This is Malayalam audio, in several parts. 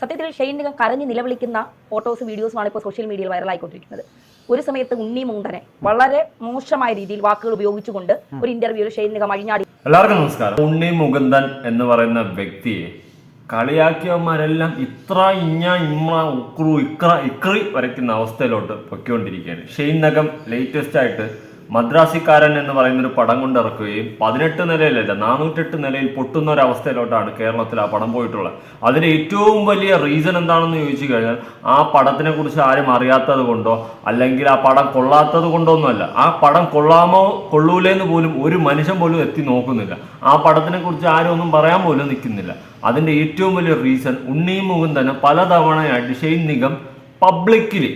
സത്യത്തിൽ ഷെയ്ൻ കരഞ്ഞ് നിലവിളിക്കുന്ന ഫോട്ടോസ് വീഡിയോസുമാണ് ഇപ്പോൾ സോഷ്യൽ മീഡിയയിൽ വൈറലായിക്കൊണ്ടിരിക്കുന്നത് ഒരു സമയത്ത് ഉണ്ണി മൂന്തനെ വളരെ മോശമായ രീതിയിൽ വാക്കുകൾ ഉപയോഗിച്ചുകൊണ്ട് ഒരു ഇന്റർവ്യൂവിൽ ഷെയ്ൻ നിഗം അഴിഞ്ഞാടി. എല്ലാവർക്കും നമസ്കാരം. ഉണ്ണി മുകുന്ദൻ എന്ന് പറയുന്ന വ്യക്തിയെ കളിയാക്കിയവന്മാരെല്ലാം ഇത്ര ഇഞ്ഞ ഇമ്മ ഉക്രു ഇക്ര ഇക്രി വരയ്ക്കുന്ന അവസ്ഥയിലോട്ട് പൊയ്ക്കൊണ്ടിരിക്കുകയാണ്. ഷെയ്ൻ നഗം ലേറ്റസ്റ്റ് ആയിട്ട് മദ്രാസിക്കാരൻ എന്ന് പറയുന്ന ഒരു പടം കൊണ്ടിറക്കുകയും പതിനെട്ട് നിലയിലല്ല നാനൂറ്റെട്ട് നിലയിൽ പൊട്ടുന്ന ഒരു അവസ്ഥയിലോട്ടാണ് കേരളത്തിൽ ആ പടം പോയിട്ടുള്ളത്. അതിന് ഏറ്റവും വലിയ റീസൺ എന്താണെന്ന് ചോദിച്ചു കഴിഞ്ഞാൽ ആ പടത്തിനെ കുറിച്ച് ആരും അറിയാത്തത് കൊണ്ടോ അല്ലെങ്കിൽ ആ പടം കൊള്ളാത്തത് കൊണ്ടോ ഒന്നുമല്ല. ആ പടം കൊള്ളാമോ കൊള്ളൂലേന്ന് പോലും ഒരു മനുഷ്യൻ പോലും എത്തി നോക്കുന്നില്ല. ആ പടത്തിനെ കുറിച്ച് ആരും ഒന്നും പറയാൻ പോലും നിൽക്കുന്നില്ല. അതിന്റെ ഏറ്റവും വലിയ റീസൺ ഉണ്ണി തന്നെ പലതവണയായിട്ട് ഷെയ്ൻ നിഗം പബ്ലിക്കിലി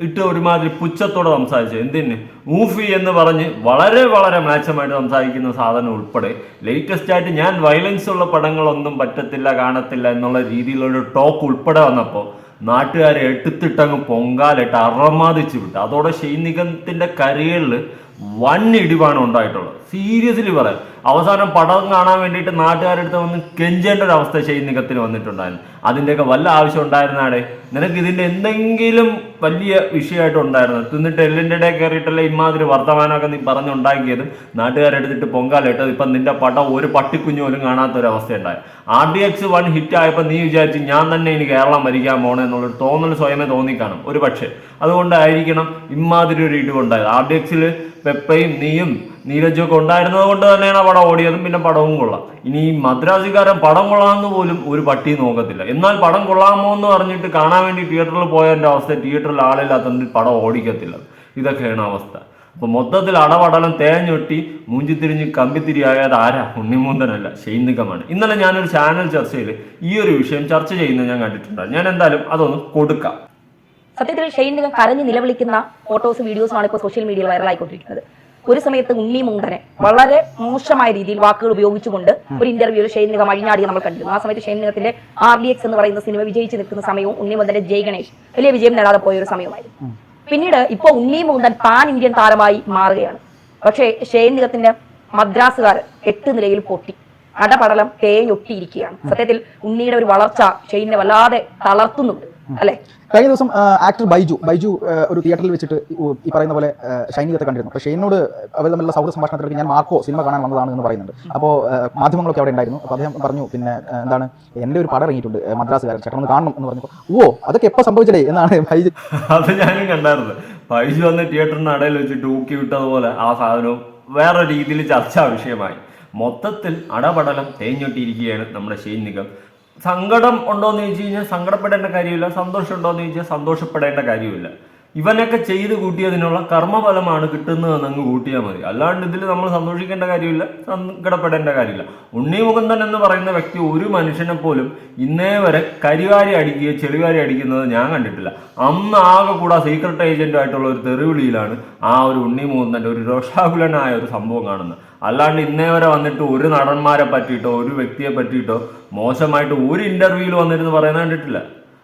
ഇട്ട് ഒരുമാതിരി പുച്ഛത്തോടെ സംസാരിച്ചു. എന്തിന്? മൂഫി എന്ന് പറഞ്ഞ് വളരെ വളരെ മ്ലാച്ചമായിട്ട് സംസാരിക്കുന്ന സാധനം ഉൾപ്പെടെ ലേറ്റസ്റ്റ് ആയിട്ട് ഞാൻ വയലൻസ് ഉള്ള പടങ്ങളൊന്നും പറ്റത്തില്ല കാണത്തില്ല എന്നുള്ള രീതിയിലുള്ള ടോക്ക് ഉൾപ്പെടെ വന്നപ്പോൾ നാട്ടുകാരെ എടുത്തിട്ടങ്ങ് പൊങ്കാലിട്ട് അറമാതിച്ച് വിട്ടു. അതോടെ ഷെയ്നികത്തിന്റെ കരിയറിൽ വൻ ഇടിവാണ് ഉണ്ടായിട്ടുള്ളത്. സീരിയസ്ലി പറയാം. അവസാനം പടം കാണാൻ വേണ്ടിയിട്ട് നാട്ടുകാരെടുത്ത് വന്ന് കെഞ്ചേണ്ട ഒരു അവസ്ഥ ഷെയ്നികത്തിന് വന്നിട്ടുണ്ടായിരുന്നു. അതിന്റെയൊക്കെ വല്ല ആവശ്യം ഉണ്ടായിരുന്നാടെ? നിനക്ക് ഇതിന്റെ എന്തെങ്കിലും വലിയ വിഷയമായിട്ട് ഉണ്ടായിരുന്നു? തിന്നിട്ട് എല്ലിന്റെ ഇടയിൽ കയറിയിട്ടല്ലേ ഇമാതിരി വർത്തമാനമൊക്കെ നീ പറഞ്ഞുണ്ടാക്കിയത്? നാട്ടുകാരെടുത്തിട്ട് പൊങ്കാലിട്ടത് ഇപ്പം നിന്റെ പടം ഒരു പട്ടിക്കുഞ്ഞു പോലും കാണാത്ത ഒരു അവസ്ഥ ഉണ്ടായി R D X one hit ആയപ്പോൾ നീ വിചാരിച്ച് ഞാൻ തന്നെ ഇനി കേരളം മരിക്കാൻ പോകണം എന്നുള്ളൊരു തോന്നൽ സ്വയമേ തോന്നിക്കാണും ഒരു പക്ഷേ അതുകൊണ്ടായിരിക്കണം ഇമാതിരി ഒരു ഇടിവുണ്ടായത്. ആർ ഡി എക്സിൽ പെപ്പയും നീയും നീരജും ഒക്കെ ഉണ്ടായിരുന്നത് കൊണ്ട് തന്നെയാണ് പടം ഓടിയതും പിന്നെ പടവും കൊള്ളാം. ഇനി മദ്രാസിക്കാരൻ പടം കൊള്ളാമെന്ന് പോലും ഒരു പട്ടി നോക്കത്തില്ല. എന്നാൽ പടം കൊള്ളാമോ എന്ന് പറഞ്ഞിട്ട് കാണാൻ വേണ്ടി തിയേറ്ററിൽ പോയതിന്റെ അവസ്ഥ തിയേറ്ററിൽ ആളില്ലാത്തതുകൊണ്ട് പടം ഓടിക്കത്തില്ല. ഇതൊക്കെയാണ് അവസ്ഥ. അപ്പൊ മൊത്തത്തിൽ അടപടലം തേഞ്ഞൊട്ടി മൂഞ്ചിത്തിരിഞ്ഞ് കമ്പിത്തിരിയായത് ആരാ? ഉണ്ണിമൂന്തനല്ല ശൈന്ദികമാണ് ഇന്നലെ ഞാനൊരു ചാനൽ ചർച്ചയിൽ ഈ ഒരു വിഷയം ചർച്ച ചെയ്യുന്നത് ഞാൻ കണ്ടിട്ടുണ്ട്. ഞാൻ എന്തായാലും അതൊന്ന് കൊടുക്കാം. സത്യത്തിൽ ഷെയ്ൻ നിഗം കരഞ്ഞ് നിലവിളിക്കുന്ന ഫോട്ടോസ് വീഡിയോസുമാണ് ഇപ്പോൾ സോഷ്യൽ മീഡിയയിൽ വൈറലായിക്കൊണ്ടിരിക്കുന്നത് ഒരു സമയത്ത് ഉണ്ണി മുണ്ടനെ വളരെ മോശമായ രീതിയിൽ വാക്കുകൾ ഉപയോഗിച്ചുകൊണ്ട് ഒരു ഇന്റർവ്യൂവിൽ ഷൈനിക മഴിഞ്ഞാടിയെ നമ്മൾ കണ്ടിരുന്നു. ആ സമയത്ത് ഷൈനികത്തിന്റെ ആർ ഡി എക്സ് എന്ന് പറയുന്ന സിനിമ വിജയിച്ച് നിൽക്കുന്ന സമയവും ഉണ്ണി മുണ്ടന്റെ ജയ് ഗണേഷ് വലിയ വിജയം നേടാതെ പോയ ഒരു സമയമായിരുന്നു പിന്നീട് ഇപ്പോൾ ഉണ്ണി മുണ്ടൻ പാൻ ഇന്ത്യൻ താരമായി മാറുകയാണ്. പക്ഷേ ഷൈനികത്തിന്റെ മദ്രാസുകാർ മദ്രാസുകാരൻ എട്ട് നിലയിൽ പൊട്ടി. അടപടലം തേഞ്ഞൊട്ടിയിരിക്കുകയാണ്. സത്യത്തിൽ ഉണ്ണിയുടെ ഒരു വളർച്ച ഷെയ്നെ വല്ലാതെ തളർത്തുന്നുണ്ട്. അല്ലെ? കഴിഞ്ഞ ദിവസം ആക്ടർ ബൈജു ബൈജു ഒരു തിയേറ്ററിൽ വെച്ചിട്ട് ഈ- പറയുന്ന പോലെ ഷൈനികത്തെ കണ്ടിരുന്നു. പക്ഷേ എന്നോട് അവർ തമ്മിലുള്ള സൗഹൃദ സംഭാഷണത്തിലേക്ക് ഞാൻ മാർക്കോ സിനിമ കാണാൻ വന്നതാണ് എന്ന് പറയുന്നുണ്ട്. അപ്പോൾ മാധ്യമങ്ങളൊക്കെ അവിടെ ഉണ്ടായിരുന്നു. അപ്പോൾ അദ്ദേഹം പറഞ്ഞു പിന്നെ എന്താണ് എന്റെ ഒരു പടം ഇറങ്ങിയിട്ടുണ്ട് മദ്രാസ് മദ്രാസുകാരൻ ചേട്ടൻ കാണണം എന്ന് പറഞ്ഞു ഓ അതൊക്കെ എപ്പോൾ സംഭവിച്ചതേ എന്നാണ് ബൈജു. അത് ഞാനും കണ്ടായിരുന്നു. ബൈജു വന്ന് തിയേറ്ററിന് അടയിൽ വെച്ചിട്ട് ടൂക്കി വിട്ടതുപോലെ ആ സാധനവും വേറെ രീതിയിൽ ചർച്ചാ വിഷയമായി. മൊത്തത്തിൽ അടപടലം തേഞ്ഞൊട്ടിയിരിക്കുകയാണ് നമ്മുടെ ഷെയ്ൻ നിഗം. സങ്കടം ഉണ്ടോയെന്ന് ചോദിച്ചു കഴിഞ്ഞാൽ സങ്കടപ്പെടേണ്ട കാര്യമില്ല സന്തോഷം ഉണ്ടോയെന്ന് ചോദിച്ചാൽ സന്തോഷപ്പെടേണ്ട കാര്യമില്ല. ഇവനൊക്കെ ചെയ്ത് കൂട്ടിയതിനുള്ള കർമ്മഫലമാണ് കിട്ടുന്നതെന്ന് അങ്ങ് കൂട്ടിയാൽ മതി. അല്ലാണ്ട് ഇതിൽ നമ്മൾ സന്തോഷിക്കേണ്ട കാര്യമില്ല സങ്കടപ്പെടേണ്ട കാര്യമില്ല. ഉണ്ണി എന്ന് പറയുന്ന വ്യക്തി ഒരു മനുഷ്യനെ പോലും ഇന്നേ വരെ കരിവാരി അടിക്കുകയോ ചെളിവാരി അടിക്കുന്നത് ഞാൻ കണ്ടിട്ടില്ല. അന്ന് ആകെ കൂടെ സീക്രട്ട് ഏജന്റുമായിട്ടുള്ള ഒരു തെറിവിളിയിലാണ് ആ ഒരു ഉണ്ണി മുകുന്ദന്റെ ഒരു രോഷാകുലനായ ഒരു സംഭവം കാണുന്നത്. അല്ലാണ്ട് ഇന്നേ വരെ വന്നിട്ട് ഒരു നടന്മാരെ പറ്റിയിട്ടോ ഒരു വ്യക്തിയെ പറ്റിയിട്ടോ മോശമായിട്ട് ഒരു ഇന്റർവ്യൂവിൽ വന്നിരുന്ന് പറയുന്നത് കണ്ടിട്ടില്ല.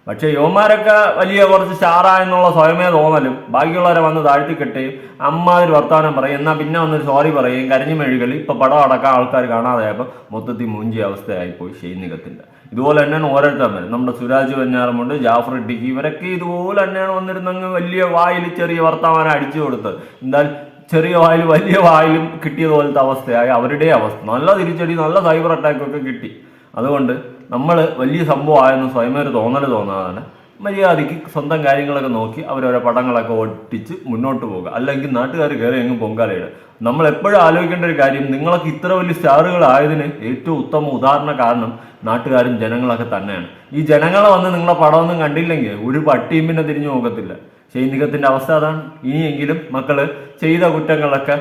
പക്ഷേ യുവമാരൊക്കെ വലിയ കുറച്ച് സ്റ്റാറാ എന്നുള്ള സ്വയമേ തോന്നലും. ബാക്കിയുള്ളവരെ വന്ന് താഴ്ത്തിക്കെട്ടുകയും അമ്മാതിരി വർത്തമാനം പറയും. എന്നാൽ പിന്നെ വന്നൊരു സോറി പറയും. കരഞ്ഞു മെഴുകൽ ഇപ്പൊ പടം അടക്കാൻ ആൾക്കാർ കാണാതെയപ്പോൾ മൊത്തത്തിൽ മുഞ്ചി അവസ്ഥയായി പോയി ഷെയ്നികത്തിന്റെ ഇതുപോലെ തന്നെയാണ് ഓരോരുത്തർ നമ്മുടെ സുരാജ് വെഞ്ഞാറമുണ്ട് ജാഫർ ഇട്ടിക്ക് ഇവരൊക്കെ ഇതുപോലെ തന്നെയാണ് വന്നിരുന്നങ്ങ് വലിയ വായിൽ ചെറിയ വർത്തമാനം അടിച്ചു കൊടുത്ത് എന്തായാലും ചെറിയ വായിൽ വലിയ വായിലും കിട്ടിയതുപോലത്തെ അവസ്ഥയായി. അവരുടെ അവസ്ഥ. നല്ല തിരിച്ചടി നല്ല സൈബർ അറ്റാക്കൊക്കെ കിട്ടി. അതുകൊണ്ട് നമ്മൾ വലിയ സംഭവമായെന്ന് സ്വയമേ ഒരു തോന്നൽ തോന്നാതെ മര്യാദയ്ക്ക് സ്വന്തം കാര്യങ്ങളൊക്കെ നോക്കി അവരവരെ പടങ്ങളൊക്കെ ഒട്ടിച്ച് മുന്നോട്ട് പോകുക അല്ലെങ്കിൽ നാട്ടുകാർ കയറി എങ്ങും പൊങ്കാലയിടുക. നമ്മൾ എപ്പോഴും ആലോചിക്കേണ്ട ഒരു കാര്യം നിങ്ങളൊക്കെ ഇത്ര വലിയ സ്റ്റാറുകളായതിന് ഏറ്റവും ഉത്തമ ഉദാഹരണ കാരണം നാട്ടുകാരും ജനങ്ങളൊക്കെ തന്നെയാണ്. ഈ ജനങ്ങളെ വന്ന് നിങ്ങളെ പടമൊന്നും കണ്ടില്ലെങ്കിൽ ഒരു പട്ടിയും പിന്നെ തിരിഞ്ഞു നോക്കത്തില്ല. സൈനികത്തിന്റെ അവസ്ഥ അതാണ്. ഇനിയെങ്കിലും മക്കൾ ചെയ്ത കുറ്റങ്ങളൊക്കെ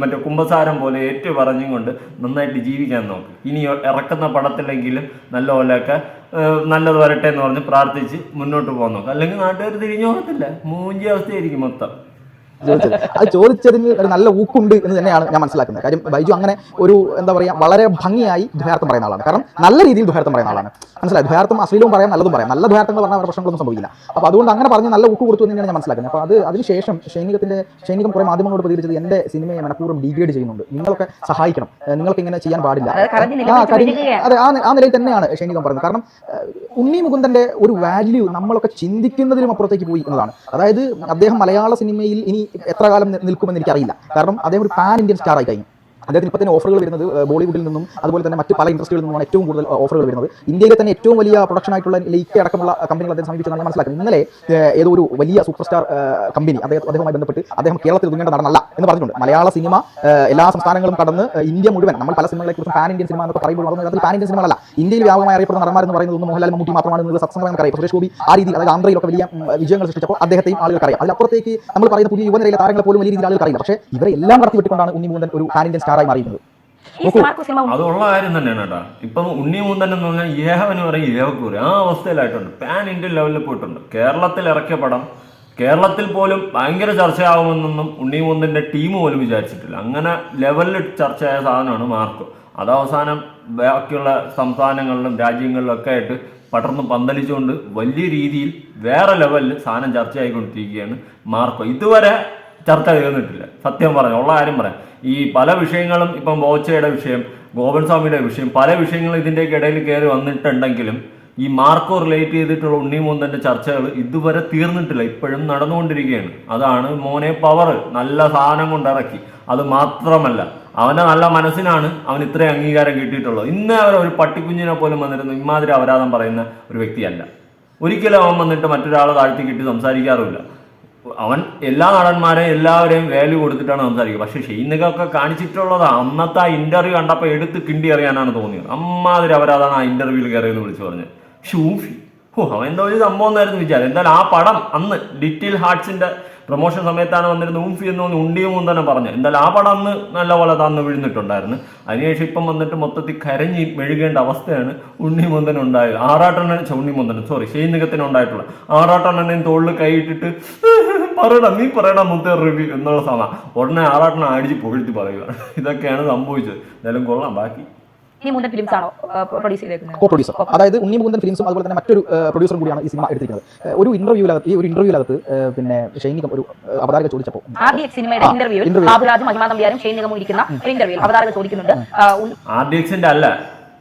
മറ്റേ കുമ്പസാരം പോലെ ഏറ്റു പറഞ്ഞും കൊണ്ട് നന്നായിട്ട് ജീവിക്കാൻ നോക്കും. ഇനി ഇറക്കുന്ന പടത്തിലെങ്കിലും നല്ല പോലെയൊക്കെ നല്ലത് വരട്ടെ എന്ന് പറഞ്ഞ് പ്രാർത്ഥിച്ച് മുന്നോട്ട് പോകാൻ നോക്കും. അല്ലെങ്കിൽ നാട്ടുകാർ തിരിഞ്ഞു പോകത്തില്ല മൂഞ്ചി അവസ്ഥയായിരിക്കും മൊത്തം. ചോദിച്ചത്. അത് ചോദിച്ചതിന് ഒരു നല്ല ഊക്കുണ്ട് എന്ന് തന്നെയാണ് ഞാൻ മനസ്സിലാക്കുന്നത്. കാര്യം ബൈജു അങ്ങനെ ഒരു എന്താ പറയുക വളരെ ഭംഗിയായി ദ്വയാർത്ഥം പറയുന്ന ആളാണ്. കാരണം നല്ല രീതിയിൽ ദ്വയാർത്ഥം പറയുന്ന ആളാണ്. മനസ്സിലായി? ദ്വയാർത്ഥം അശ്ലീലവും പറയാം നല്ലതും പറയാം. നല്ല ദ്വയാർത്ഥങ്ങൾ പറഞ്ഞാൽ അവരുടെ പ്രശ്നങ്ങളൊന്നും സംഭവിക്കില്ല. അപ്പോൾ അതുകൊണ്ട് അങ്ങനെ പറഞ്ഞ് നല്ല ഊക്ക് കൊടുത്തു തന്നെയാണ് ഞാൻ മനസ്സിലാക്കുന്നത്. അപ്പോൾ അത് അതിനുശേഷം സൈനികത്തിന്റെ സൈനികം കുറെ മാധ്യമങ്ങളോട് പ്രതികരിച്ചത് എന്റെ സിനിമയെ മനഃപൂർവം ഡീഗ്രേഡ് ചെയ്യുന്നുണ്ട്. നിങ്ങളൊക്കെ സഹായിക്കണം. നിങ്ങൾക്ക് ഇങ്ങനെ ചെയ്യാൻ പാടില്ല. അതെ ആ നിലയിൽ തന്നെയാണ് ഷൈനികം പറയുന്നത് കാരണം ഉണ്ണി മുകുന്ദന്റെ ഒരു വാല്യൂ നമ്മളൊക്കെ ചിന്തിക്കുന്നതിലും അപ്പുറത്തേക്ക് പോയി എന്നതാണ്. അതായത് അദ്ദേഹം മലയാള സിനിമയിൽ ഇനി എത്ര കാലം നിൽക്കുമെന്ന് എനിക്കറിയില്ല. കാരണം അദ്ദേഹം ഒരു പാൻ ഇന്ത്യൻ സ്റ്റാർ ആയി കഴിഞ്ഞു. അദ്ദേഹത്തിന് ഇപ്പോൾ തന്നെ ഓഫറുകൾ വരുന്നത് ബോളിവുഡിൽ നിന്നും അതുപോലെ തന്നെ മറ്റ് പല ഇൻഡസ്ട്രികളിൽ നിന്നുമാണ് ഏറ്റവും കൂടുതൽ ഓഫറുകൾ വരുന്നത്. ഇന്ത്യയിലെ തന്നെ ഏറ്റവും വലിയ പ്രൊഡക്ഷൻ ആയിട്ടുള്ള ലൈക്ക് അടക്കമുള്ള കമ്പനികൾ അദ്ദേഹം സമീപിച്ചതാണ് നല്ല മനസ്സിലാക്കുന്നത്. ഇന്നലെ ഏതോ ഒരു വലിയ സൂപ്പർ സ്റ്റാർ കമ്പനി അദ്ദേഹം അദ്ദേഹവുമായി ബന്ധപ്പെട്ട് അദ്ദേഹം കേരളത്തിൽ ഒതുങ്ങേണ്ട നടനല്ല എന്ന് പറഞ്ഞിട്ടുണ്ട്. മലയാള സിനിമ എല്ലാ സംസ്ഥാനങ്ങളും കടന്ന് ഇന്ത്യ മുഴുവൻ നമ്മൾ പല സിനിമകളെ കുറിച്ച് പാൻ ഇന്ത്യൻ സിനിമ എന്നൊക്കെ പറയുമ്പോൾ അതൊന്നും പാൻ ഇന്ത്യൻ സിനിമകളല്ല ഇന്ത്യയിൽ വ്യാപകമായി അറിയപ്പെടുന്ന നടന്മാരെന്ന് പറയുന്നത് മോഹൻലാൽ മമ്മൂട്ടി മാത്രമാണ് എന്നത് സത്സംഗം നമുക്കറിയാം. സുരേഷ് ഗോപി ആ രീതിയിൽ അതായത് ആന്ധ്രയിലൊക്കെ വലിയ വിജയങ്ങൾ സൃഷ്ടിച്ചപ്പോൾ അദ്ദേഹത്തെയും ആളുകൾക്കറിയാം. അതിലപ്പുറത്തേക്ക് നമ്മൾ പറയുന്ന പുതിയ യുവനിരയിലെ താരങ്ങളെ പോലും വലിയ രീതിയിൽ ആളുകൾ അറിയില്ല പക്ഷേ ഇവരെ എല്ലാം കടത്തിവിട്ടുകൊണ്ടാണ് ഉണ്ണി മുകുന്ദൻ ഒരു പാൻ ഇന്ത്യൻ സ്റ്റാറായി മാറിയിരുന്നത്. അതുള്ള കാര്യം തന്നെയാണ് കേട്ടോ. ഇപ്പം ഉണ്ണി മുന്തൻ എന്ന് പറഞ്ഞാൽ ഏഹവന് പറയും ഏവക്കൂറി ആ അവസ്ഥയിലായിട്ടുണ്ട്. പാൻ ഇന്ത്യൻ ലെവലിൽ പോയിട്ടുണ്ട്. കേരളത്തിൽ ഇറക്കിയ പടം കേരളത്തിൽ പോലും ഭയങ്കര ചർച്ചയാവുമെന്നൊന്നും ഉണ്ണി മൂന്നിന്റെ ടീം പോലും വിചാരിച്ചിട്ടില്ല. അങ്ങനെ ലെവലിൽ ചർച്ചയായ സാധനമാണ് മാർക്ക്. അത് അവസാനം ബാക്കിയുള്ള സംസ്ഥാനങ്ങളിലും രാജ്യങ്ങളിലും ഒക്കെ ആയിട്ട് പടർന്ന് പന്തലിച്ചുകൊണ്ട് വലിയ രീതിയിൽ വേറെ ലെവലിൽ സാധനം ചർച്ചയായിക്കൊണ്ടിരിക്കുകയാണ് മാർക്കോ. ഇതുവരെ ചർച്ച ചെയ്തിട്ടില്ല സത്യം പറഞ്ഞു ഉള്ള കാര്യം പറയാം. ഈ പല വിഷയങ്ങളും ഇപ്പം ബോച്ചയുടെ വിഷയം ഗോപൻ സ്വാമിയുടെ വിഷയം പല വിഷയങ്ങളും ഇതിന്റെയൊക്കെ ഇടയിൽ കയറി വന്നിട്ടുണ്ടെങ്കിലും ഈ മാർക്കോ റിലേറ്റ് ചെയ്തിട്ടുള്ള ഉണ്ണിമൂന്തന്റെ ചർച്ചകൾ ഇതുവരെ തീർന്നിട്ടില്ല. ഇപ്പോഴും നടന്നുകൊണ്ടിരിക്കുകയാണ്. അതാണ് മോനെ പവർ നല്ല സാധനം കൊണ്ടിറക്കി അത് മാത്രമല്ല അവന്റെ നല്ല മനസ്സിനാണ് അവൻ ഇത്രയും അംഗീകാരം കിട്ടിയിട്ടുള്ളത്. ഇന്ന് അവർ ഒരു പട്ടിക്കുഞ്ഞിനെ പോലും വന്നിരുന്നു. ഇമാതിരി അപരാധം പറയുന്ന ഒരു വ്യക്തിയല്ല. ഒരിക്കലും അവൻ വന്നിട്ട് മറ്റൊരാളെ താഴ്ത്തി കിട്ടി സംസാരിക്കാറുമില്ല. അവൻ എല്ലാ നടന്മാരെയും എല്ലാവരെയും വാല്യൂ കൊടുത്തിട്ടാണ് സംസാരിക്കുക. പക്ഷെ ഷെയ്നൊക്കെ കാണിച്ചിട്ടുള്ളത് അന്നത്തെ ആ ഇന്റർവ്യൂ കണ്ടപ്പോൾ എടുത്ത് കിണ്ടി അറിയാനാണ് തോന്നിയത്. അമ്മാതിരി അവരതാണ് ആ ഇന്റർവ്യൂവിൽ കയറിയെന്ന് വിളിച്ചു പറഞ്ഞത്. ഷൂഫി. ഓ അവൻ എന്തോ ഒരു സംഭവം എന്നായിരുന്നു വിചാരം. എന്തായാലും ആ പടം അന്ന് ഡിറ്റിൽ ഹാർട്സിന്റെ പ്രൊമോഷൻ സമയത്താണ് വന്നിരുന്നത്. ഊംഫി എന്ന് തോന്നി ഉണ്ടിയും തന്നെ പറഞ്ഞു. എന്തായാലും ആ പടം അന്ന് നല്ലപോലെ തന്ന് വീഴുന്നിട്ടുണ്ടായിരുന്നു. അതിനുശേഷം ഇപ്പം വന്നിട്ട് മൊത്തത്തിൽ കരഞ്ഞ് മെഴുകേണ്ട അവസ്ഥയാണ് ഉണ്ണി മുന്തൻ ഉണ്ടായത്. ആറാട്ടണ്ണൻ ചൗണ്ണി മുന്തൻ സോറി ഷെയ്നികത്തിന് ഉണ്ടായിട്ടുള്ള. ആറാട്ടെണ്ണനെയും തോളിൽ കൈയിട്ടിട്ട് പറയണം നീ പറയടാ മുത്തേ റിവ്യൂ എന്നുള്ള സമയം ഉടനെ ആറാട്ടെണ്ണം അടിച്ച് പുകഴ്ത്തി പറയുക ഇതൊക്കെയാണ് സംഭവിച്ചത്. എന്തായാലും കൊള്ളാം. ബാക്കി ഈ ഫിലിംസ് ആണോ പ്രൊഡ്യൂസ് ചെയ്തേക്കുന്നത്? കോ പ്രൊഡ്യൂസർ അതായത് ഉണ്ണി മുകുന്ദൻ ഫിലിംസും അതുപോലെ തന്നെ മറ്റൊരു പ്രൊഡ്യൂസറും കൂടിയാണ് ഈ സിനിമ എടുത്തിരിക്കുന്നത്. ഒരു ഇന്റർവ്യൂലകത്ത് ഈ ഒരു ഇന്റർവ്യൂലകത്ത് പിന്നെ ഷൈനികം ഒരു അവതാരക ചോദിച്ചപ്പോൾ ഡി സിനിമയുടെ ഇന്റർവ്യൂവിൽ interview. ബാബുരാജ് മഹിമ തമ്പിയാരും ഷെയ്ൻ നിഗമും ഇരിക്കുന്ന ഒരു ഇന്റർവ്യൂവിൽ അവതാരക ചോദിക്കുന്നുണ്ട്. അല്ല.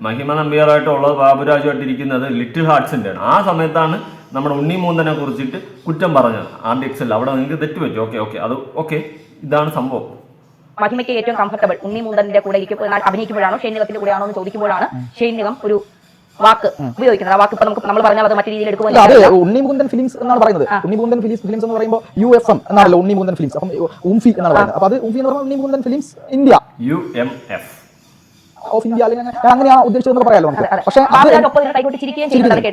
മഹിമ നമ്പ്യാറായിട്ടുള്ളത് ബാബുരാജുമായിട്ട് ഇരിക്കുന്നത് ലിറ്റിൽ ഹാർട്സിന്റെ ആണ്. ആ സമയത്താണ് നമ്മുടെ ഉണ്ണി മൂന്നനെ കുറിച്ചിട്ട് കുറ്റം പറഞ്ഞത്. ആർ ഡി എക്സ് അല്ല. അവിടെ നിങ്ങൾക്ക് തെറ്റ് പറ്റും. Okay okay. അത് ഓക്കെ. ഇതാണ് സംഭവം. മഹിമയ്ക്ക് ഏറ്റവും കംഫർട്ടബിൾ ഉണ്ണി മുന്തന്റെ കൂടെ ഇരിക്കും. എന്നാൽ അഭിനയിക്കുമ്പോഴാണോ? ഷെയ്ൻ നിഗത്തിന്റെ കൂടെയാണോ എന്ന് ചോദിക്കുമ്പോഴാണ് ഷെയ്ൻ നിഗം ഒരു വാക്ക് ഉപയോഗിക്കുന്നത്. ആ വാക്ക് ഇപ്പൊ നമുക്ക് നമ്മൾ പറഞ്ഞാൽ അത് മറ്റു രീതിയിൽ അത് എടുക്കുമ്പോൾ ഉണ്ണി മുകുന്ദൻ ഫിലിംസ് എന്നാണ് പറയുന്നത്. ഉണ്ണി മുകുന്ദൻ ഫിലിംസ് ഫിലിംസ് എന്ന് പറയുമ്പോൾ യു എഫ് എം എന്നാണല്ലോ ഉണ്ണി മുകുന്ദൻ ഫിലിംസ് അപ്പം ഉംഫി എന്നാണ് പറയുന്നത്. അപ്പൊ അത് ഉംഫി എന്ന് പറഞ്ഞാൽ Unni Mukundan films India. U M F of India അല്ലെങ്കിൽ അങ്ങനെ- ഞാൻ അങ്ങനെയാണ് ഉദ്ദേശിച്ചതെന്ന് പറയാലോ നമുക്ക്. പക്ഷേ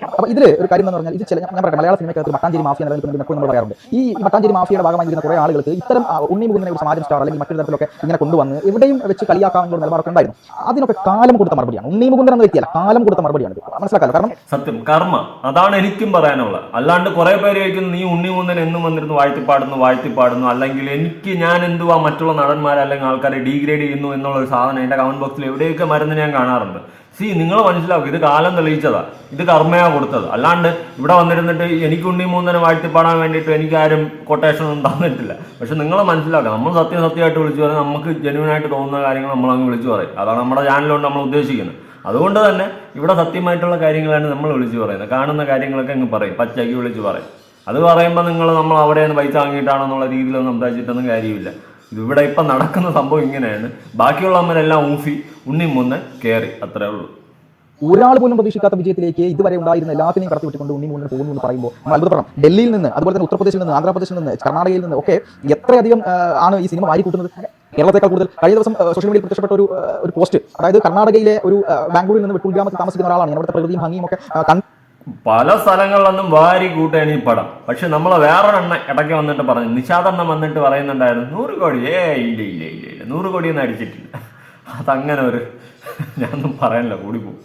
അപ്പൊ ഇതിൽ ഒരു കാര്യം എന്ന് പറഞ്ഞാൽ ഇത് ചില ഞാൻ പറയട്ടെ മലയാള സിനിമയ്ക്കകത്ത് മട്ടാഞ്ചേരി മാഫിയ നിലനിൽക്കുന്നുണ്ട് എപ്പോഴും നമ്മൾ പറയാറുണ്ട്. ഈ മട്ടാഞ്ചേരി മാഫിയുടെ ഭാഗമായിരിക്കുന്ന കുറെ ആളുകൾക്ക് ഇത്തരം ഉണ്ണി മുകുന്ദനെ ഒരു സമാജം സ്റ്റാർ അല്ലെങ്കിൽ മറ്റൊരു തരത്തിലൊക്കെ ഇങ്ങനെ കൊണ്ടുവന്ന് എവിടെയും വെച്ച് കളിയാക്കാനുള്ള നിലപാടൊക്കെ ഉണ്ടായിരുന്നു. അതിനൊക്കെ കാലം കൊടുത്ത മറുപടിയാണ്. ഉണ്ണി മുകുന്ദൻ എന്ന വ്യക്തിയല്ല കാലം കൊടുത്ത മറുപടിയാണ്. മനസ്സിലാക്കാലോ? കാരണം സത്യം. കർമ്മ. അതാണ് എനിക്കും പറയാനുള്ളത്. അല്ലാണ്ട് കുറെ പേര് ചോദിക്കുന്നു നീ ഉണ്ണി മുകുന്ദൻ എന്നും വന്നിരുന്നു വാഴ്ത്തിപ്പാടുന്നു വാഴ്ത്തിപ്പാടുന്നു. അല്ലെങ്കിൽ എനിക്ക് ഞാൻ എന്തുവാ മറ്റുള്ള നടന്മാരെ അല്ലെങ്കിൽ ആൾക്കാരെ ഡീഗ്രേഡ് ചെയ്യുന്നു എന്നുള്ള ഒരു സാധനം എന്റെ കമന്റ് ബോക്സിൽ എവിടെയൊക്കെ മരുന്ന് ഞാൻ കാണാറുണ്ട്. സി നിങ്ങൾ മനസ്സിലാവും ഇത് കാലം തെളിയിച്ചതാ. ഇത് കർമ്മയാ കൊടുത്തത്. അല്ലാണ്ട് ഇവിടെ വന്നിരുന്നിട്ട് എനിക്ക് ഉണ്ണി മൂന്നനെ വാഴ്ത്തിപ്പാടാൻ വേണ്ടിയിട്ട് എനിക്കാരും കൊട്ടേഷൻ ഒന്നും തന്നിട്ടില്ല. പക്ഷെ നിങ്ങൾ മനസ്സിലാക്കുക നമ്മൾ സത്യം സത്യമായിട്ട് വിളിച്ചു പറയും നമുക്ക് ജനുവനായിട്ട് തോന്നുന്ന കാര്യങ്ങൾ നമ്മൾ അങ്ങ് വിളിച്ചു പറയും. അതാണ് നമ്മുടെ ചാനലുകൊണ്ട് നമ്മൾ ഉദ്ദേശിക്കുന്നത്. അതുകൊണ്ട് തന്നെ ഇവിടെ സത്യമായിട്ടുള്ള കാര്യങ്ങളാണ് നമ്മൾ വിളിച്ചു പറയുന്നത്. കാണുന്ന കാര്യങ്ങളൊക്കെ അങ്ങ് പറയും പച്ചയ്ക്ക് വിളിച്ച് പറയും. അത് പറയുമ്പോൾ നിങ്ങൾ നമ്മൾ അവിടെ നിന്ന് പൈസ വാങ്ങിയിട്ടാണെന്നുള്ള രീതിയിലൊന്നും സംസാരിച്ചിട്ടൊന്നും കാര്യമില്ല. ഇവിടെ ഇപ്പം നടക്കുന്ന സംഭവം ഇങ്ങനെയാണ്. ബാക്കിയുള്ളവരെല്ലാം ഊഫി ഉണ്ണി മുന്ന് കയറി അത്രേ ഉള്ളൂ. ഒരാൾ പോലും പ്രതീക്ഷിക്കാത്ത വിജയത്തിലേക്ക് ഇതുവരെ ഉണ്ടായിരുന്ന എല്ലാത്തിനെയും കടത്തിവിട്ടുകൊണ്ട് ഉണ്ണി മൂന്നിന് പോകുന്നു എന്ന് പറയുമ്പോൾ നമ്മൾ അത്ഭുതപ്പെടണം. ഡൽഹിയിൽ നിന്ന് അതുപോലെ തന്നെ ഉത്തർപ്രദേശിൽ നിന്ന് ആന്ധ്രാപ്രദേശിൽ നിന്ന് കർണാടകയിൽ നിന്ന് ഒക്കെ എത്രയധികം ആണ് ഈ സിനിമ വാരിക്കൂട്ടുന്നത്? കേരളത്തെക്കാൾ കൂടുതൽ. കഴിഞ്ഞ ദിവസം സോഷ്യൽ മീഡിയയിൽ പ്രത്യക്ഷപ്പെട്ട ഒരു ഒരു പോസ്റ്റ് അതായത് കർണാടകയിലെ ഒരു ബാംഗ്ലൂരിൽ നിന്ന് വെട്ടൂർ ഗ്രാമത്തിൽ താമസിക്കുന്ന ഒരാളാണ്. അവിടുത്തെ പ്രകൃതിയും ഭംഗിയും ഒക്കെ പല സ്ഥലങ്ങളിലൊന്നും വാരി കൂട്ടാണ് ഈ പടം. പക്ഷെ നമ്മൾ വേറൊരെണ്ണ ഇടയ്ക്ക് വന്നിട്ട് പറഞ്ഞു. നിശാദെണ്ണം വന്നിട്ട് പറയുന്നുണ്ടായിരുന്നു നൂറ് കോടി. ഏ ഇല്ല ഇല്ല ഇല്ല ഇല്ല. നൂറ് കോടിയൊന്നും അടിച്ചിട്ടില്ല. അതങ്ങനെ ഒരു ഞാനൊന്നും പറയാനില്ല കൂടിപ്പോവും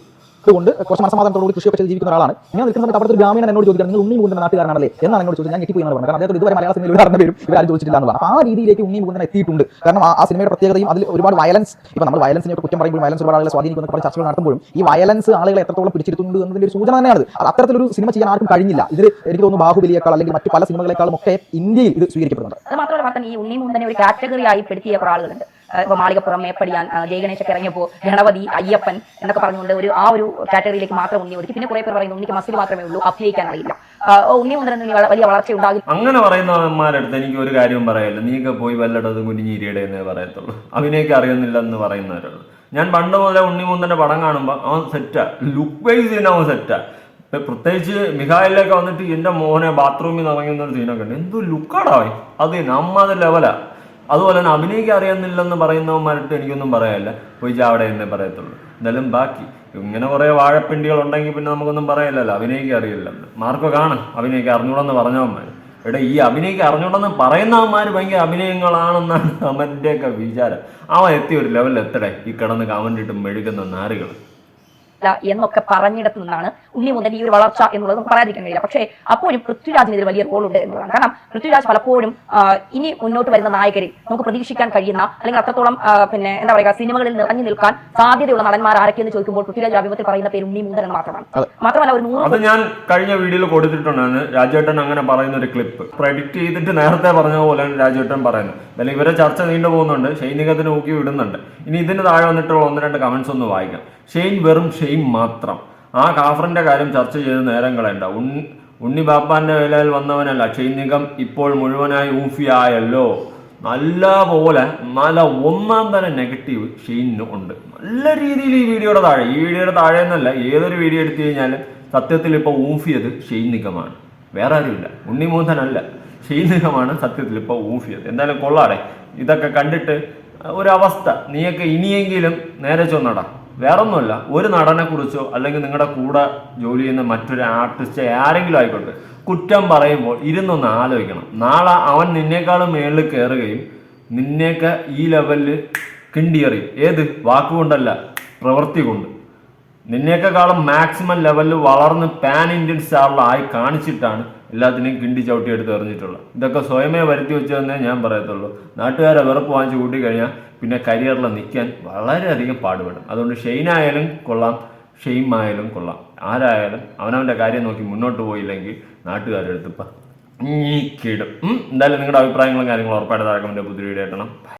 കൊണ്ട് കുറച്ച് മനസ്സമാധാനത്തോടുകൂടി കൃഷിയൊക്കെ ചെയ്ത് ജീവിക്കുന്ന ഒരാളാണ്. ഞാൻ നിൽക്കുന്ന സമയത്ത് അവിടുത്തെ ഒരു ഗ്രാമീണൻ എന്നോട് ചോദിക്കാൻ നിങ്ങൾ ഉണ്ണി മുകുന്ദൻ നാട്ടുകാരനാണല്ലേ എന്നാണ് എന്നോട് ചോദിച്ചത്. ഞാൻ ഞെട്ടിപ്പോയി എന്നാണ് പറഞ്ഞത്. കാരണം അദ്ദേഹത്തിന് ഇതുവരെ മലയാള സിനിമയിൽ നടന്ന പേരും ഇവരാരും ചോദിച്ചിട്ടില്ല എന്ന് അപ്പോൾ ആ രീതിയിലേക്ക് ഉണ്ണി മുകുന്ദൻ എത്തിയിട്ടുണ്ട്. കാരണം ആ- സിനിമയുടെ പ്രത്യേകതയും അതിൽ ഒരുപാട് വയലൻസ് ഇപ്പോൾ നമ്മൾ വയലൻസിനെ ഒക്കെ കുറ്റം പറയുമ്പോൾ വയലൻസ് ഒരുപാട് ആളുകളെ സ്വാധീനിക്കുന്ന കുറച്ച് ചർച്ചകൾ നടത്തുമ്പോഴും ഈ വയലൻസ് ആളുകളെ എത്രത്തോളം പിടിച്ചിരുത്തുന്നുണ്ട് എന്നതിന്റെ ഒരു സൂചന തന്നെയാണ് അത് അത്തരത്തിലൊരു സിനിമ ചെയ്യാൻ ആർക്കും കഴിഞ്ഞില്ല. ഇതിൽ എനിക്ക് തോന്നുന്നു ബാഹുബലിയേക്കാൾ അല്ലെങ്കിൽ മറ്റു പല സിനിമകളെക്കാളും ഒക്കെ ഇന്ത്യയിൽ ഇത് സ്വീകരിക്കപ്പെടുന്നുണ്ട്. അത് മാത്രമല്ല മാത്രം ഈ ഉണ്ണി മുന്തനെ ഒരു കാറ്റഗറി ആയി ആളുകളുണ്ട്. ഇപ്പൊ മാളികപ്പുറം മേപ്പടിയാൻ ജയഗണേശൊക്കെ ഇറങ്ങിയപ്പോൾ ഗണപതി അയ്യപ്പൻ എന്നൊക്കെ പറഞ്ഞുകൊണ്ട് ഒരു ആ ഒരു കാറ്റഗറിയിലേക്ക് മാത്രം ഉണ്ണി ഒതുക്കി. പിന്നെ കുറെ പേർ പറയുന്നു ഉണ്ണിക്ക് മസിൽ മാത്രമേ ഉള്ളൂ അഭിനയിക്കാൻ അറിയില്ല. ഉണ്ണി മുന്തൻ വലിയ വളർച്ച ഉണ്ടാകും അങ്ങനെ പറയുന്നവന്മാരടുത്ത് എനിക്ക് ഒരു കാര്യം പറയാനില്ല. നീയൊക്കെ പോയി വല്ലടത്തും കുഞ്ഞിരിയുടെ എന്നേ പറയത്തുള്ളൂ. അറിയുന്നില്ല എന്ന് പറയുന്നവരുള്ളൂ ഞാൻ പണ്ട് മുതലേ ഉണ്ണിമൂന്തന്റെ പടം കാണുമ്പോൾ അവൻ സെറ്റാ ലുക്ക് വൈസ് അവൻ സെറ്റാ പ്രത്യേകിച്ച് മിഹായിലൊക്കെ വന്നിട്ട് എന്റെ മോനെ ബാത്റൂമിൽ നിന്ന് ഇറങ്ങുന്ന ഒരു സീനൊക്കെ ഉണ്ട്. എന്തോ ലുക്കാടാ നമ്മ അത് നമ്മത് ലെവലാ അതുപോലെ തന്നെ അഭിനയിക്കാൻ അറിയുന്നില്ലെന്ന് പറയുന്നവന്മാരുടെ എനിക്കൊന്നും പറയാനില്ല. പോയി അവിടെ എന്നേ പറയത്തുള്ളൂ. എന്തായാലും ബാക്കി ഇങ്ങനെ കുറേ വാഴപ്പിണ്ടികൾ ഉണ്ടെങ്കിൽ പിന്നെ നമുക്കൊന്നും പറയാനില്ലല്ലോ അഭിനയിക്കാൻ അറിയില്ലല്ലോ. മാർക്കോ കാണും. അഭിനയിക്കാൻ അറിഞ്ഞൂടെന്ന് പറഞ്ഞവന്മാർ ഇവിടെ ഈ അഭിനയിക്കാൻ അറിഞ്ഞൂടെന്ന് പറയുന്നവന്മാർ ഭയങ്കര അഭിനയങ്ങളാണെന്നാണ് അവന്റെയൊക്കെ വിചാരം. അവൻ എത്തിയ ഒരു ലെവലിൽ എത്തടേ. ഈ കിടന്ന് ഇട്ട് മെഴുകുന്ന നാരുകൾ എന്നൊക്കെ പറഞ്ഞിടത്ത് നിന്നാണ് ഉണ്ണി മുതൽ ഈ ഒരു വളർച്ച എന്നുള്ളത് നമുക്ക് പറയാതിരിക്കാൻ കഴിയില്ല പക്ഷേ അപ്പോഴും പൃഥ്വിരാജിന് ഇതിൽ വലിയ റോളുണ്ട് എന്നുള്ളതാണ്. കാരണം പൃഥ്വിരാജ് പലപ്പോഴും ഇനി മുന്നോട്ട് വരുന്ന നായകരിൽ നമുക്ക് പ്രതീക്ഷിക്കാൻ കഴിയുന്ന അല്ലെങ്കിൽ അത്രത്തോളം പിന്നെ എന്താ പറയുക സിനിമകളിൽ നിറഞ്ഞു നിൽക്കാൻ സാധ്യതയുള്ള നടന്മാർ ആരൊക്കെ എന്ന് ചോദിക്കുമ്പോൾ പൃഥ്വിരാജ് അഭിമുഖത്തിൽ പറയുന്ന പേര് ഉണ്ണി മുതൽ എന്ന് മാത്രമാണ്. മാത്രമല്ല ഒരു അത് ഞാൻ കഴിഞ്ഞ വീഡിയോയിൽ കൊടുത്തിട്ടുണ്ടാണ് രാജേട്ടൻ അങ്ങനെ പറയുന്ന ഒരു ക്ലിപ്പ് പ്രഡിക്റ്റ് ചെയ്തിട്ട് നേരത്തെ പറഞ്ഞ പോലെ രാജേട്ടൻ പറയുന്നത് എന്തായാലും ഇവരെ ചർച്ച നീണ്ടു പോകുന്നുണ്ട്. ഷെയ്നികത്തിന് ഊക്കി വിടുന്നുണ്ട്. ഇനി ഇതിന് താഴെ വന്നിട്ടുള്ള ഒന്ന് രണ്ട് കമന്റ്സ് ഒന്ന് വായിക്കാം. ഷെയ്ൻ വെറും ഷെയ്ൻ മാത്രം. ആ കാഫറിന്റെ കാര്യം ചർച്ച ചെയ്ത് നേരം കളയണ്ട. ഉണ്ണി ഉണ്ണി ബാപ്പാന്റെ വേലയിൽ വന്നവനല്ല. ഷെയ്ൻ നിഗം ഇപ്പോൾ മുഴുവനായി ഊഫിയായല്ലോ. നല്ല പോലെ നല്ല ഒന്നാം തരം നെഗറ്റീവ് ഷെയ്നിന് ഉണ്ട്. നല്ല രീതിയിൽ ഈ വീഡിയോയുടെ താഴെ ഈ വീഡിയോയുടെ താഴെ എന്നല്ല ഏതൊരു വീഡിയോ എടുത്തു കഴിഞ്ഞാലും സത്യത്തിൽ ഇപ്പോൾ ഊഫിയത് ഷെയ്ൻ നിഗമാണ് വേറെ ആരുമില്ല. ഉണ്ണിമൂന്തനല്ല ഷെയ്ൻ നിഗമാണ് സത്യത്തിൽ ഇപ്പോൾ ഊഫിയത്. എന്തായാലും കൊള്ളാടെ. ഇതൊക്കെ കണ്ടിട്ട് ഒരവസ്ഥ. നീയൊക്കെ ഇനിയെങ്കിലും നേരെ ചൊന്നടാ. വേറൊന്നുമല്ല ഒരു നടനെ കുറിച്ചോ അല്ലെങ്കിൽ നിങ്ങളുടെ കൂടെ ജോലി ചെയ്യുന്ന മറ്റൊരു ആർട്ടിസ്റ്റ് ആരെങ്കിലും ആയിക്കോട്ടെ കുറ്റം പറയുമ്പോൾ ഇരുന്നൊന്ന് ആലോചിക്കണം. നാളെ അവൻ നിന്നേക്കാളും മേളിൽ കയറുകയും നിന്നേക്ക് ഈ ലെവലിൽ കിണ്ടിയറിയും. ഏത്? വാക്കുകൊണ്ടല്ല പ്രവൃത്തി കൊണ്ട് നിന്നേക്കാളും മാക്സിമം ലെവലിൽ വളർന്ന് പാൻ ഇന്ത്യൻ സ്റ്റാറിലായി കാണിച്ചിട്ടാണ് എല്ലാത്തിനെയും കിണ്ടി ചവിട്ടി എടുത്ത് എറിഞ്ഞിട്ടുള്ള. ഇതൊക്കെ സ്വയമേ വരുത്തി വെച്ചതെന്നേ ഞാൻ പറയത്തുള്ളൂ. നാട്ടുകാരെ വെറുപ്പ് വാങ്ങിച്ച് കൂട്ടിക്കഴിഞ്ഞാൽ പിന്നെ കരിയറിൽ നിൽക്കാൻ വളരെയധികം പാടുപെടും. അതുകൊണ്ട് ഷെയ്നായാലും കൊള്ളാം ഷെയ്ം ആയാലും കൊള്ളാം. ആരായാലും അവനവന്റെ കാര്യം നോക്കി മുന്നോട്ട് പോയില്ലെങ്കിൽ ഈ കിടും എന്തായാലും നിങ്ങളുടെ അഭിപ്രായങ്ങളും കാര്യങ്ങളും ഉറപ്പായിട്ട് താഴെ കമന്റ് പുതിയ വീഡിയോ